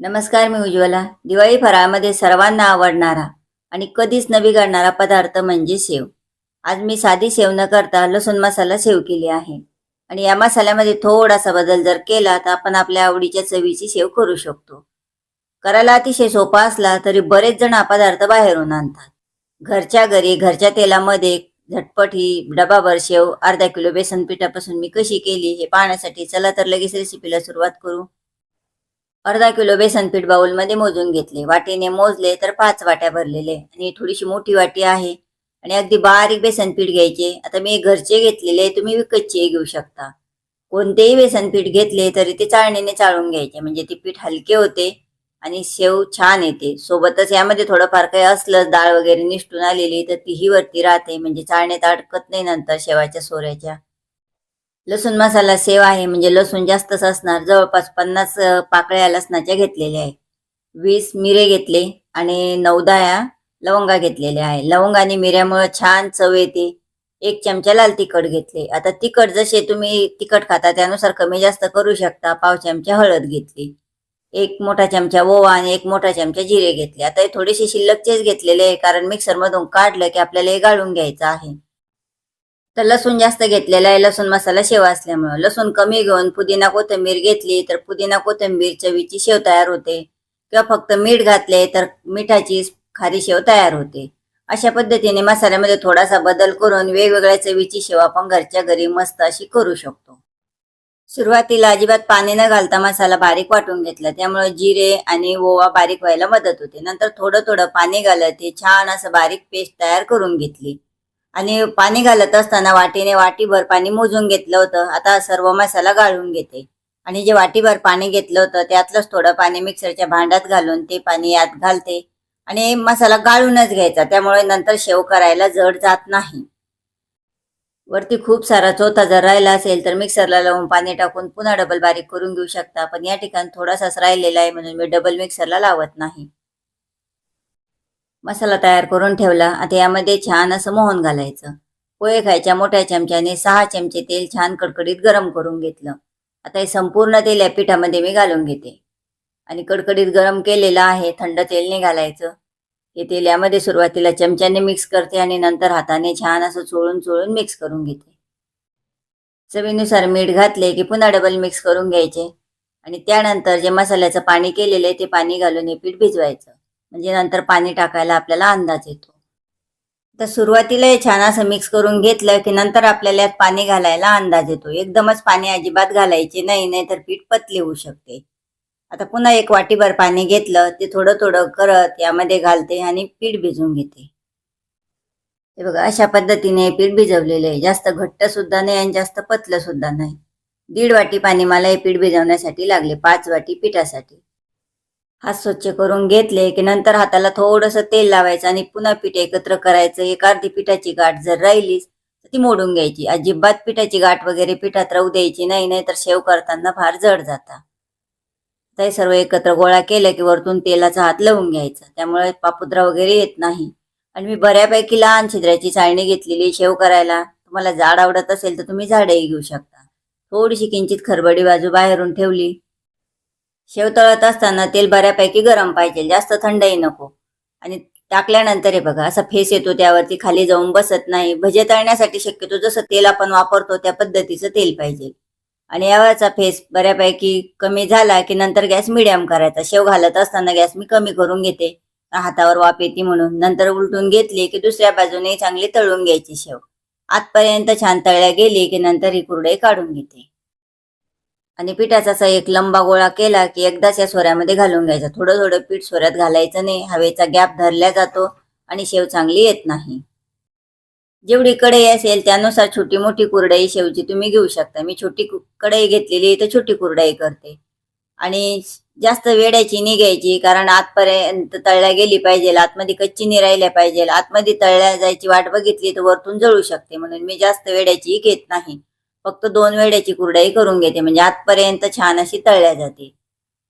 नमस्कार मी उज्ज्वला. दिवाळी फराळामध्ये सर्वांना आवडणारा आणि कधीच न बिघडणारा पदार्थ म्हणजे शेव. आज मी साधी शेव न करता लसूण मसाला शेव केली आहे. आणि या मसाल्यामध्ये थोडासा बदल जर केला तर आपण आपल्या आवडीच्या चवीची शेव करू शकतो. करायला अतिशय सोपा असला तरी बरेच जण हा पदार्थ बाहेरून आणतात. घरच्या घरी घरच्या तेलामध्ये झटपट ही डबाभर शेव अर्धा किलो बेसन पिठापासून मी कशी केली हे पाहण्यासाठी चला तर लगेच रेसिपीला सुरुवात करू. अर्धा किलो बेसन पीठ बाउलमध्ये मोजून घेतले. वाटीने मोजले तर पाच वाट्या भरलेले. आणि थोडीशी मोठी वाटी आहे. आणि अगदी बारीक बेसन पीठ घ्यायचे. आता मी घरचे घेतलेले तुम्ही विकतचे घेऊ शकता. कोणतेही बेसन पीठ घेतले तरी ते चाळणीने चाळून घ्यायचे. म्हणजे ते पीठ हलके होते आणि शेव छान येते. सोबतच यामध्ये थोडंफार काही असलं डाळ वगैरे निष्ठून आलेली तर तीही वरती राहते. म्हणजे चाळण्यात अडकत नाही नंतर शेवाच्या सोऱ्याच्या. लसूण मसाला सेव आहे म्हणजे लसूण जास्तच असणार. जवळपास पन्नास पाकळ्या लसणाच्या घेतलेल्या आहे. वीस मिरे घेतले आणि नऊ दहा लवंगा घेतलेल्या आहे. लवंग आणि मिऱ्यामुळे छान चव येते. एक चमचा लाल तिखट घेतले. आता तिखट जसे तुम्ही तिखट खाता त्यानुसार कमी जास्त करू शकता. पाव चमचा हळद घेतली. एक मोठा चमचा ओवा आणि एक मोठा चमचा जिरे घेतले. आता हे थोडेसे शिल्लकचेच घेतलेले आहे कारण मिक्सरमधून काढलं की आपल्याला हे गाळून घ्यायचं आहे. तर लसूण जास्त घेतलेला आहे. लसूण मसाला शेवा असल्यामुळे. लसूण कमी घेऊन पुदिना कोथिंबीर घेतली तर पुदिना कोथिंबीर चवीची शेव तयार होते. किंवा फक्त मीठ घातले तर मिठाची खारी शेव तयार होते. अशा पद्धतीने मसाल्यामध्ये थोडासा बदल करून वेगवेगळ्या चवीची शेव आपण घरच्या घरी मस्त अशी करू शकतो. सुरुवातीला अजिबात पाणी न घालता मसाला बारीक वाटून घेतला. त्यामुळे जिरे आणि ओवा बारीक व्हायला मदत होते. नंतर थोडं थोडं पाणी घालत ते छान असं बारीक पेस्ट तयार करून घेतली. आणि पाणी घालत असताना वाटीने वाटीभर पाणी मोजून घेतलं होतं. आता सर्व मसाला गाळून घेते. आणि जे वाटीभर पाणी घेतलं होतं त्यातलंच थोडं पाणी मिक्सरच्या भांड्यात घालून ते पाणी यात घालते. आणि मसाला गाळूनच घ्यायचा त्यामुळे नंतर शेव करायला जड जात नाही. वरती खूप सारा चोथा जर राहिला असेल तर मिक्सरला लावून पाणी टाकून पुन्हा डबल बारीक करून घेऊ शकता. पण या ठिकाणी थोडासाच राहिलेला आहे म्हणून मी डबल मिक्सरला लावत नाही. मसाला तयार करून ठेवला. आता यामध्ये छान असं मोहन घालायचं. पोहे खायच्या मोठ्या चमच्याने सहा चमचे तेल छान कडकडीत गरम करून घेतलं. आता हे संपूर्ण तेल या पिठामध्ये मी घालून घेते. आणि कडकडीत गरम केलेलं आहे थंड तेल नाही घालायचं. हे तेल यामध्ये सुरुवातीला चमच्याने मिक्स करते आणि नंतर हाताने छान असं चोळून चोळून मिक्स करून घेते. चवीनुसार मीठ घातले की पुन्हा डबल मिक्स करून घ्यायचे. आणि त्यानंतर जे मसाल्याचं पाणी केलेलं आहे ते पाणी घालून हे पीठ भिजवायचं. म्हणजे नंतर पाणी टाकायला आपल्याला अंदाज येतो. तर सुरुवातीला हे छान असं मिक्स करून घेतलं की नंतर आपल्याला यात पाणी घालायला अंदाज येतो. एकदमच पाणी अजिबात घालायचे नाही नाही तर पीठ पतले होऊ शकते. आता पुन्हा एक वाटीभर पाणी घेतलं ते थोडं थोडं करत यामध्ये घालते आणि पीठ भिजवून घेते. हे बघा अशा पद्धतीने पीठ भिजवलेलं आहे. जास्त घट्ट सुद्धा नाही आणि जास्त पतलं सुद्धा नाही. दीड वाटी पाणी मला हे पीठ भिजवण्यासाठी लागले पाच वाटी पिठासाठी. हात स्वच्छ करून घेतले की नंतर हाताला थोडंसं तेल लावायचं आणि पुन्हा पीठ एकत्र करायचं. एक अर्धी पिठाची गाठ जर राहिलीच तर ती मोडून घ्यायची. अजिबात पिठाची गाठ वगैरे पिठात राहू द्यायची नाही नाही तर शेव करताना फार जड जाता. ते सर्व एकत्र गोळा केलं की वरतून तेलाचा हात लावून घ्यायचा. त्यामुळे पापुद्रा वगैरे येत नाही. आणि मी बऱ्यापैकी लहान छिद्राची चाळणी घेतलेली शेव करायला. तुम्हाला झाड आवडत असेल तर तुम्ही झाडही घेऊ शकता. थोडीशी किंचित खरबडी बाजू बाहेरून ठेवली. शेव तळत असताना तेल बऱ्यापैकी गरम पाहिजे जास्त थंडही नको. आणि टाकल्यानंतर हे बघा असा फेस येतो त्यावरती खाली जाऊन बसत नाही. भजे तळण्यासाठी शक्यतो जसं तेल आपण वापरतो त्या पद्धतीचं तेल पाहिजे. आणि यावरचा फेस बऱ्यापैकी कमी झाला की नंतर गॅस मिडियम करायचा. शेव घालत असताना गॅस मी कमी करून घेते. हातावर वाफ येते म्हणून. नंतर उलटून घेतली की दुसऱ्या बाजूने चांगली तळून घ्यायची शेव. आतपर्यंत छान तळल्या गेली की नंतर ही कुरडई काढून घेते. आणि पिठाचा असा एक लंबा गोळा केला की एकदाच या सोऱ्यामध्ये घालून घ्यायचा. थोडं थोडं पीठ सोऱ्यात घालायचं नाही. हवेचा गॅप धरला जातो आणि शेव चांगली येत नाही. जेवढी कढई असेल त्यानुसार छोटी मोठी कुरडई शेवची तुम्ही घेऊ शकता. मी छोटी कु- कढई घेतलेली तर छोटी कुरडई करते. आणि जास्त वेड्याची नाही घ्यायची कारण आतपर्यंत तळल्या गेली पाहिजे आतमध्ये कच्ची नाही राहिल्या पाहिजे. आतमध्ये तळल्या जायची वाट बघितली तर वरतून जळू शकते म्हणून मी जास्त वेड्याची घेत नाही. फक्त दोन वेड्याची कुरडई करून घेते म्हणजे आतपर्यंत छान अशी तळल्या जाते.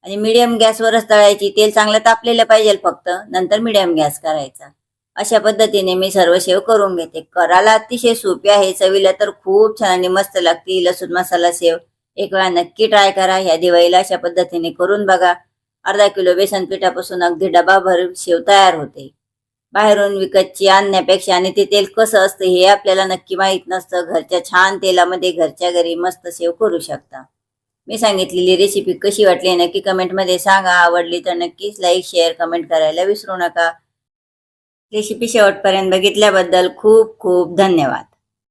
आणि मिडियम गॅसवरच तळायची तेल चांगलं तापलेलं पाहिजे फक्त नंतर मिडियम गॅस करायचा. अशा पद्धतीने मी सर्व शेव करून घेते. करायला अतिशय सोपी आहे चवीला तर खूप छान आणि मस्त लागते. लसूण मसाला शेव एक वेळा नक्की ट्राय करा. ह्या दिवाळीला अशा पद्धतीने करून बघा. अर्धा किलो बेसन पिठापासून अगदी डबाभर शेव तयार होते. बाहेरून विकतची आणण्यापेक्षा आणि ते तेल कसं असतं हे आपल्याला नक्की माहीत नसतं. घरच्या छान तेलामध्ये घरच्या घरी मस्त सेव करू शकता. मी सांगितलेली रेसिपी कशी वाटली नक्की कमेंटमध्ये सांगा. आवडली तर नक्कीच लाईक शेअर कमेंट करायला विसरू नका. रेसिपी शेवटपर्यंत बघितल्याबद्दल खूप खूप धन्यवाद.